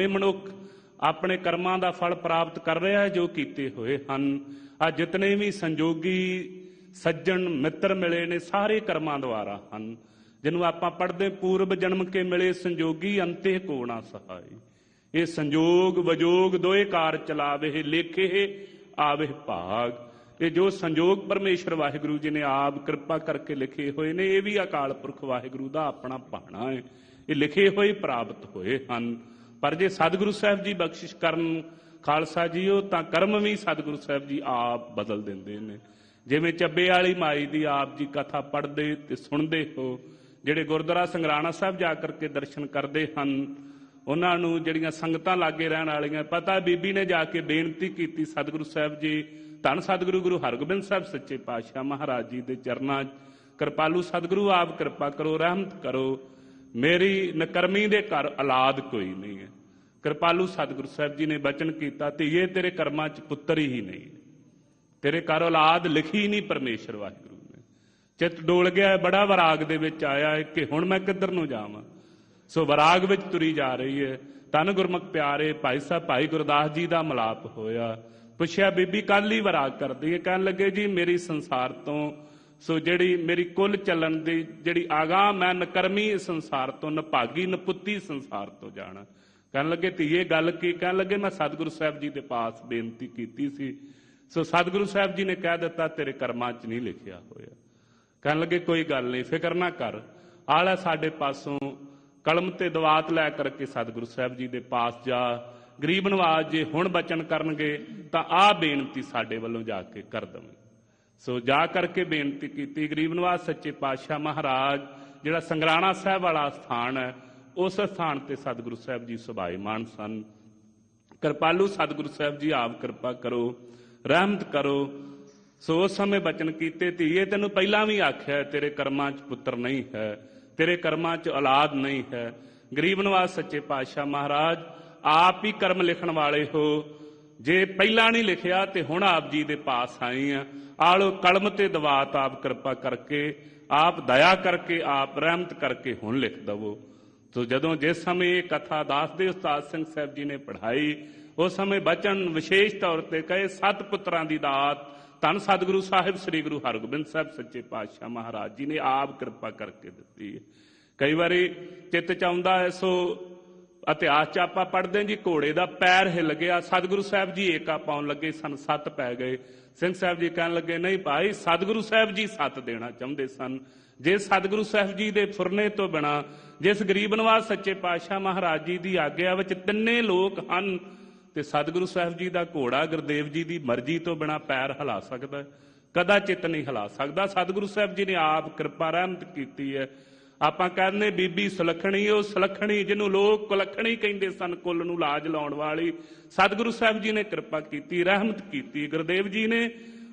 ਇਹ ਮਨੁੱਖ ਆਪਣੇ ਕਰਮਾਂ ਦਾ ਫਲ ਪ੍ਰਾਪਤ ਕਰ ਰਿਹਾ ਹੈ ਜੋ ਕੀਤੇ ਹੋਏ ਹਨ। ਆ ਜਿਤਨੇ ਵੀ ਸੰਜੋਗੀ, ਸੱਜਣ, ਮਿੱਤਰ ਮਿਲੇ ਨੇ ਸਾਰੇ ਕਰਮਾਂ ਦੁਆਰਾ ਹਨ ਜਿਹਨੂੰ ਆਪਾਂ ਪੜ੍ਹਦੇ ਪੂਰਬ ਜਨਮ ਕੇ ਮਿਲੇ ਸੰਜੋਗੀ ਅੰਤੇ ਕੋ ਸਹਾਈ। ਇਹ ਸੰਜੋਗ ਵਜੋਗ ਦੋਏ ਕਾਰ ਚਲਾਵੇ, ਲੇਖੇ ਆਵੇ ਭਾਗ। ਇਹ ਜੋ ਸੰਜੋਗ ਪਰਮੇਸ਼ਰ ਵਾਹਿਗੁਰੂ ਜੀ ਨੇ ਆਪ ਕਿਰਪਾ ਕਰਕੇ ਲਿਖੇ ਹੋਏ ਨੇ, ਇਹ ਵੀ ਅਕਾਲ ਪੁਰਖ ਵਾਹਿਗੁਰੂ ਦਾ ਆਪਣਾ ਭਾਣਾ ਹੈ। ਇਹ ਲਿਖੇ ਹੋਏ ਪ੍ਰਾਪਤ ਹੋਏ ਹਨ। ਪਰ ਜੇ ਸਤਿਗੁਰੂ ਸਾਹਿਬ ਜੀ ਬਖਸ਼ਿਸ਼ ਕਰਨ ਖਾਲਸਾ ਜੀਓ, ਤਾਂ ਕਰਮ ਵੀ ਸਤਿਗੁਰੂ ਸਾਹਿਬ ਜੀ ਆਪ ਬਦਲ ਦਿੰਦੇ ਨੇ। ਜਿਵੇਂ ਚੱਬੇ ਵਾਲੀ ਮਾਈ ਦੀ ਆਪ ਜੀ ਕਥਾ ਪੜ੍ਹਦੇ ਤੇ ਸੁਣਦੇ ਹੋ, ਜਿਹੜੇ ਗੁਰਦੁਆਰਾ ਸੰਗਰਾਣਾ ਸਾਹਿਬ ਜਾ ਕਰਕੇ ਦਰਸ਼ਨ ਕਰਦੇ ਹਨ, ਉਹਨਾਂ ਨੂੰ ਜਿਹੜੀਆਂ ਸੰਗਤਾਂ ਲਾਗੇ ਰਹਿਣ ਵਾਲੀਆਂ, ਪਤਾ ਬੀਬੀ ਨੇ ਜਾ ਕੇ ਬੇਨਤੀ ਕੀਤੀ ਸਤਿਗੁਰੂ ਸਾਹਿਬ ਜੀ, ਧੰਨ ਸਤਿਗੁਰੂ ਗੁਰੂ ਹਰਗੋਬਿੰਦ ਸਾਹਿਬ ਸੱਚੇ ਪਾਤਸ਼ਾਹ ਮਹਾਰਾਜ ਜੀ ਦੇ ਚਰਨਾਂ ਕਿਰਪਾਲੂ ਸਤਿਗੁਰੂ, ਆਪ ਕਿਰਪਾ ਕਰੋ, ਰਹਿਮਤ ਕਰੋ। ਮੇਰੀ ਨਕਰਮੀ ਦੇ ਘਰ ਔਲਾਦ ਕੋਈ ਨਹੀਂ ਹੈ। ਕਿਰਪਾਲੂ ਸਤਿਗੁਰੂ ਸਾਹਿਬ ਜੀ ਨੇ ਬਚਨ ਕੀਤਾ, ਧੀਏ, ਤੇਰੇ ਕਰਮਾਂ 'ਚ ਪੁੱਤਰ ਹੀ ਨਹੀਂ। ਤੇਰੇ ਘਰ ਔਲਾਦ ਲਿਖੀ ਨਹੀਂ ਪਰਮੇਸ਼ਰ ਵਾਹਿਗੁਰੂ ਨੇ। ਚਿੱਤ ਡੋਲ ਗਿਆ ਬੜਾ ਵਰਾਗ ਦੇ ਵਿੱਚ ਆਇਆ ਹੈ ਕਿ ਹੁਣ ਮੈਂ ਕਿੱਧਰ ਨੂੰ ਜਾਵਾਂ। ਸੋ ਵਰਾਗ ਵਿੱਚ ਤੁਰੀ ਜਾ ਰਹੀ ਹੈ। ਤਨ ਗੁਰਮੁਖ ਪਿਆਰੇ, ਭਾਈ ਸਾਹਿਬ, ਭਾਈ ਗੁਰਦਾਸ ਜੀ ਦਾ ਮਲਾਪ ਹੋਇਆ। ਪੁੱਛਿਆ, ਬੀਬੀ ਕੱਲ ਹੀ ਵਰਾਗ ਕਰਦੀ ਹੈ? ਕਹਿਣ ਲੱਗੇ, ਜੀ, ਮੇਰੀ ਸੰਸਾਰ ਤੋਂ ਸੋ ਜਿਹੜੀ ਮੇਰੀ ਕੁੱਲ ਚੱਲਣ ਦੀ ਜਿਹੜੀ ਆਗਾਹ ਮੈਂ ਨਕਰਮੀ ਸੰਸਾਰ ਤੋਂ, ਨਭਾਗੀ, ਨਪੁੱਤੀ ਸੰਸਾਰ ਤੋਂ ਜਾਣਾ। ਕਹਿਣ ਲੱਗੇ, ਧੀਏ ਗੱਲ ਕੀ? ਕਹਿਣ ਲੱਗੇ, ਮੈਂ ਸਤਿਗੁਰੂ ਸਾਹਿਬ ਜੀ ਦੇ ਪਾਸ ਬੇਨਤੀ ਕੀਤੀ ਸੀ। ਸੋ ਸਤਿਗੁਰੂ ਸਾਹਿਬ ਜੀ ਨੇ ਕਹਿ ਦਿੱਤਾ, ਤੇਰੇ ਕਰਮਾਂ 'ਚ ਨਹੀਂ ਲਿਖਿਆ ਹੋਇਆ। ਕਹਿਣ ਲੱਗੇ, ਕੋਈ ਗੱਲ ਨਹੀਂ, ਫਿਕਰ ਨਾ ਕਰ। ਆਲਾ ਸਾਡੇ ਪਾਸੋਂ ਕਲਮ ਤੇ ਦਵਾਤ ਲੈ ਕਰਕੇ ਸਤਿਗੁਰੂ ਸਾਹਿਬ ਜੀ ਦੇ ਪਾਸ ਜਾ। ਗਰੀਬ ਨਵਾਜ ਜੇ ਹੁਣ ਬਚਨ ਕਰਨਗੇ, ਤਾਂ ਆਹ ਬੇਨਤੀ ਸਾਡੇ ਵੱਲੋਂ ਜਾ ਕੇ ਕਰ ਦਵੇਂ ਸੋ ਜਾ ਕਰਕੇ ਬੇਨਤੀ ਕੀਤੀ, ਗਰੀਬ ਨਿਵਾਸ ਸੱਚੇ ਪਾਤਸ਼ਾਹ ਮਹਾਰਾਜ, ਜਿਹੜਾ ਸੰਗਰਾਣਾ ਸਾਹਿਬ ਵਾਲਾ ਸਥਾਨ ਹੈ, ਉਸ ਸਥਾਨ ਤੇ ਸਤਿਗੁਰੂ ਸਾਹਿਬ ਜੀ ਸੁਭਾਈਮਾਨ ਸਨ। ਕਿਰਪਾਲੂ ਸਤਿਗੁਰੂ ਸਾਹਿਬ ਜੀ, ਆਪ ਕਿਰਪਾ ਕਰੋ, ਰਹਿਮਤ ਕਰੋ। ਸੋ ਉਸ ਸਮੇਂ ਬਚਨ ਕੀਤੇ, ਧੀਏ, ਤੈਨੂੰ ਪਹਿਲਾਂ ਵੀ ਆਖਿਆ ਤੇਰੇ ਕਰਮਾਂ 'ਚ ਪੁੱਤਰ ਨਹੀਂ ਹੈ, ਤੇਰੇ ਕਰਮਾਂ 'ਚ ਔਲਾਦ ਨਹੀਂ ਹੈ। ਗਰੀਬ ਨਿਵਾਸ ਸੱਚੇ ਪਾਤਸ਼ਾਹ ਮਹਾਰਾਜ, ਆਪ ਹੀ ਕਰਮ ਲਿਖਣ ਵਾਲੇ ਹੋ। ਜੇ ਪਹਿਲਾਂ ਨਹੀਂ ਲਿਖਿਆ, ਤੇ ਹੁਣ ਆਪ ਜੀ ਦੇ ਪਾਸ ਆਏ ਆ। ਆਲੋ ਕਲਮ ਤੇ ਦਵਾਤ ਆਪ ਕਿਰਪਾ ਕਰਕੇ, ਆਪ ਦਇਆ ਕਰਕੇ, ਆਪ ਰਹਿਮਤ ਕਰਕੇ ਹੁਣ ਲਿਖ ਦਵੋ। ਤੋ ਜਦੋਂ ਜਿਸ ਸਮੇਂ ਇਹ ਕਥਾ ਦਾਸ ਦੇ ਉਸਤਾਦ ਸਿੰਘ ਸਾਹਿਬ ਜੀ ਨੇ ਪੜ੍ਹਾਈ, ਉਸ ਸਮੇਂ ਬਚਨ ਵਿਸ਼ੇਸ਼ ਤੌਰ ਤੇ ਕਹੇ, ਸੱਤ ਪੁੱਤਰਾਂ ਦੀ ਦਾਤ, ਧੰਨ ਸਤਿਗੁਰੂ ਸਾਹਿਬ, ਸ੍ਰੀ ਗੁਰੂ ਹਰਗੋਬਿੰਦ ਸਾਹਿਬ, ਸੱਚੇ ਪਾਤਸ਼ਾਹ ਮਹਾਰਾਜ ਜੀ ਨੇ ਆਪ ਕਿਰਪਾ ਕਰਕੇ ਦਿੱਤੀ ਹੈ। ਕਈ ਵਾਰੀ ਚਿੱਤ ਚ ਆਉਂਦਾ ਹੈ, ਸੋ ਇਤਿਹਾਸ ਚ ਆਪਾਂ ਪੜ੍ਹਦੇ ਹਾਂ ਜੀ, ਘੋੜੇ ਦਾ ਪੈਰ ਹਿੱਲ ਗਿਆ, ਸਤਿਗੁਰੂ ਸਾਹਿਬ ਜੀ ਏਕਾ ਪਾਉਣ ਲੱਗੇ, ਸਨ ਸੱਤ ਪੈ ਗਏ। ਸਿੰਘ ਸਾਹਿਬ ਜੀ ਕਹਿਣ ਲੱਗੇ, ਨਹੀਂ ਭਾਈ, ਸਤਿਗੁਰੂ ਸਾਹਿਬ ਜੀ ਸੱਤ ਦੇਣਾ ਚਾਹੁੰਦੇ ਸਨ। ਜੇ ਸਤਿਗੁਰੂ ਸਾਹਿਬ ਜੀ ਦੇ ਫੁਰਨੇ ਤੋਂ ਬਿਨਾ, ਜਿਸ ਗਰੀਬ ਨਿਵਾਸ ਸੱਚੇ ਪਾਤਸ਼ਾਹ ਮਹਾਰਾਜ ਜੀ ਦੀ ਆਗਿਆ ਵਿੱਚ ਤਿੰਨੇ ਲੋਕ ਹਨ, ਤੇ ਸਤਿਗੁਰੂ ਸਾਹਿਬ ਜੀ ਦਾ ਘੋੜਾ ਗੁਰਦੇਵ ਜੀ ਦੀ ਮਰਜ਼ੀ ਤੋਂ ਬਿਨਾ ਪੈਰ ਹਿਲਾ ਸਕਦਾ ਕਦਾ ਚਿੱਤ ਨਹੀਂ ਹਿਲਾ ਸਕਦਾ। ਸਤਿਗੁਰੂ ਸਾਹਿਬ ਜੀ ਨੇ ਆਪ ਕਿਰਪਾ ਰਹਿਮਤ ਕੀਤੀ ਹੈ। ਆਪਾਂ ਕਹਿੰਦੇ ਬੀਬੀ ਸੁਲੱਖਣੀ, ਉਹ ਸੁਲੱਖਣੀ ਜਿਹਨੂੰ ਲੋਕ ਕੁਲੱਖਣੀ ਕਹਿੰਦੇ ਸਨ, ਕੁੱਲ ਨੂੰ ਲਾਜ ਲਾਉਣ ਵਾਲੀ। ਸਤਿਗੁਰੂ ਸਾਹਿਬ ਜੀ ਨੇ ਕਿਰਪਾ ਕੀਤੀ, ਰਹਿਮਤ ਕੀਤੀ। ਗੁਰਦੇਵ ਜੀ ਨੇ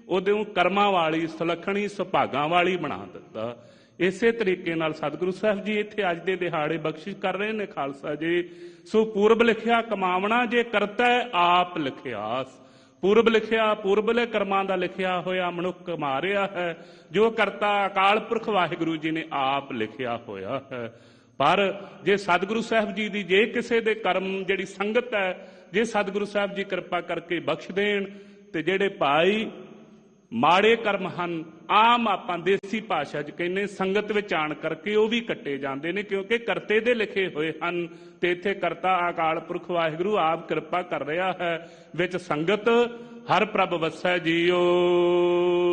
ਉਹਦੇ ਕਰਮਾਂ ਵਾਲੀ, ਸੁਲੱਖਣੀ, ਸੁਭਾਗਾਂ ਵਾਲੀ ਬਣਾ ਦਿੱਤਾ। ਇਸੇ ਤਰੀਕੇ ਨਾਲ ਸਤਿਗੁਰੂ ਸਾਹਿਬ ਜੀ ਇੱਥੇ ਅੱਜ ਦੇ ਦਿਹਾੜੇ ਬਖਸ਼ਿਸ਼ ਕਰ ਰਹੇ ਨੇ, ਖਾਲਸਾ ਜੀ। ਸੋ ਪੂਰਬ ਲਿਖਿਆ, ਕਮਾਵਣਾ ਜੇ ਕਰਤਾ ਹੈ ਆਪ ਲਿਖਿਆਸ। ਪੂਰਬ ਲਿਖਿਆ, ਪੂਰਬਲੇ ਕਰਮਾਂ ਦਾ ਲਿਖਿਆ ਹੋਇਆ ਮਨੁੱਖ ਮਾਰਿਆ ਹੈ, ਜੋ ਕਰਤਾ ਅਕਾਲ ਪੁਰਖ ਵਾਹਿਗੁਰੂ ਜੀ ਨੇ ਆਪ ਲਿਖਿਆ ਹੋਇਆ ਹੈ। ਪਰ ਜੇ ਸਤਿਗੁਰੂ ਸਾਹਿਬ ਜੀ ਦੀ ਜੇ ਕਿਸੇ ਦੇ ਕਰਮ ਜਿਹੜੀ ਸੰਗਤ ਹੈ, ਜੇ ਸਤਿਗੁਰੂ ਸਾਹਿਬ ਜੀ ਕਿਰਪਾ ਕਰਕੇ ਬਖਸ਼ ਦੇਣ, ਤੇ ਜਿਹੜੇ ਭਾਈ ਮਾੜੇ ਕਰਮ ਹਨ, ਆਮ ਆਪਾਂ ਦੇਸੀ ਭਾਸ਼ਾ 'ਚ ਕਹਿੰਦੇ ਸੰਗਤ ਵਿੱਚ ਆਣ ਕਰਕੇ ਉਹ ਵੀ ਕੱਟੇ ਜਾਂਦੇ ਨੇ, ਕਿਉਂਕਿ ਕਰਤੇ ਦੇ ਲਿਖੇ ਹੋਏ ਹਨ, ਤੇ ਇੱਥੇ ਕਰਤਾ ਅਕਾਲ ਪੁਰਖ ਵਾਹਿਗੁਰੂ ਆਪ ਕਿਰਪਾ ਕਰ ਰਿਹਾ ਹੈ, ਵਿੱਚ ਸੰਗਤ ਹਰ ਪ੍ਰਭ ਵਸੈ ਜੀਓ।